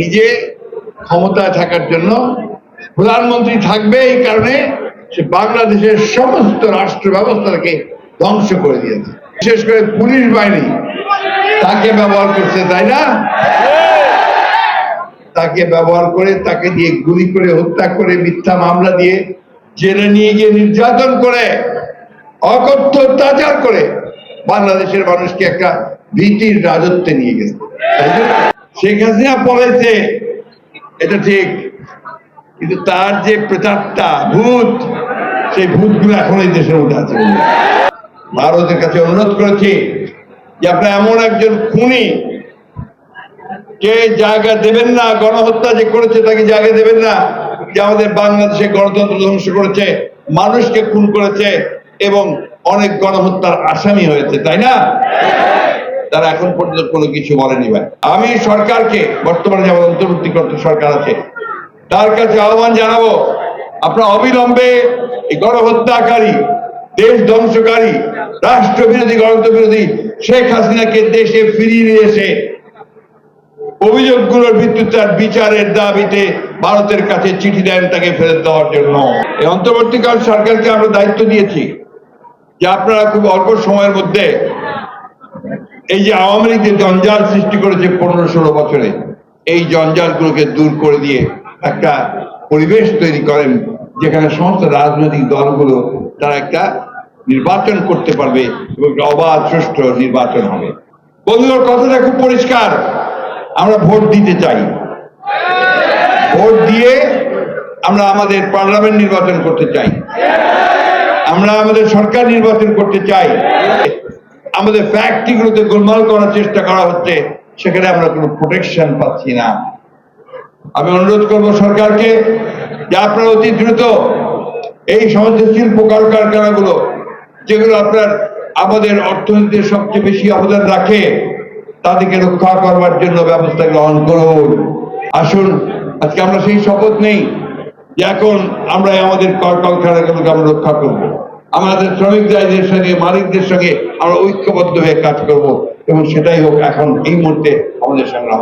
নিজে ক্ষমতায় থাকার জন্য প্রধানমন্ত্রী থাকবে এই কারণে সে বাংলাদেশের সমস্ত রাষ্ট্র ব্যবস্থাকে ধ্বংস করে দিয়েছে। বিশেষ করে পুলিশ বাহিনী তাকে ব্যবহার করছে, তাই না? তাকে ব্যবহার করে, তাকে দিয়ে গুলি করে, হত্যা করে, মিথ্যা মামলা দিয়ে জেলে নিয়ে গিয়ে নির্যাতন করে, অকথ্য অত্যাচার করে বাংলাদেশের মানুষকে একটা ভীতির রাজত্বে নিয়ে গেছে? শেখ হাসিনা এটা ঠিক। কিন্তু তার যে প্রেতাত্মা, ভূত, সেই ভূতগুলো এখন এই দেশের মধ্যে আছে। ভারতের কাছে অনুরোধ করেছি যে আপনারা এমন একজন খুনি, কে জায়গা দেবেন না, গণহত্যা যে করেছে তাকে জায়গা দেবেন না, যে আমাদের বাংলাদেশে গণতন্ত্র ধ্বংস করেছে, মানুষকে খুন করেছে এবং অনেক গণহত্যার আসামি হয়েছে, তাই না? তারা এখন পর্যন্ত কোনো কিছু বলেনি ভাই। আমি সরকারকে, বর্তমানে যেমন অন্তর্বর্তীকর্তা সরকার আছে, তার কাছে আহ্বান জানাব, আপনারা অবিলম্বে এই গণহত্যাকারী, দেশ ধ্বংসকারী, রাষ্ট্রবিরোধী গণতন্ত্র বিরোধী শেখ হাসিনাকে দেশে ফিরিয়ে নিয়ে এসে অভিযোগগুলোর ভিত্তিতে তার বিচারের দাবিতে ভারতের কাছে চিঠি দেন তাকে ফেরত দেওয়ার জন্য। এই অন্তর্বর্তীকাল সরকারকে আমরা দায়িত্ব দিয়েছি যে আপনারা খুব অল্প সময়ের মধ্যে এই যে আওয়ামী লীগ যে জঞ্জাল সৃষ্টি করেছে পনেরো ষোলো বছরে, এই জঞ্জালগুলোকে দূর করে দিয়ে একটা পরিবেশ তৈরি করেন, যেখানে সমস্ত রাজনৈতিক দলগুলো তারা একটা নির্বাচন করতে পারবে এবং অবাধ, সুষ্ঠু নির্বাচন হবে। বন্ধুদের কথাটা খুব পরিষ্কার। আমরা ভোট দিতে চাই। ভোট দিয়ে আমরা আমাদের পার্লামেন্ট নির্বাচন করতে চাই। আমরা আমাদের সরকার নির্বাচন করতে চাই। আমাদের ফ্যাক্টরিগুলোতে গোলমাল করার চেষ্টা করা হচ্ছে, সেখানে আমরা কোনো প্রোটেকশন পাচ্ছি না। আমি অনুরোধ করব সরকারকে যে আপনারা অতি দ্রুত এই সমস্ত শিল্প কলকারখানাগুলো যেগুলো আপনার আমাদের অর্থনীতিতে সবচেয়ে বেশি অবদান রাখে, তাদেরকে রক্ষা করবার জন্য ব্যবস্থা গ্রহণ করুন। আসুন, আজকে আমরা সেই শপথ নেই যে এখন আমরা আমাদের কলকারখানাগুলোকে আমরা রক্ষা করব। আমাদের শ্রমিক শ্রমিকদের সঙ্গে, মালিকদের সঙ্গে আমরা ঐক্যবদ্ধ হয়ে কাজ করব এবং সেটাই হোক এখন এই মুহূর্তে আমাদের সংগ্রাম।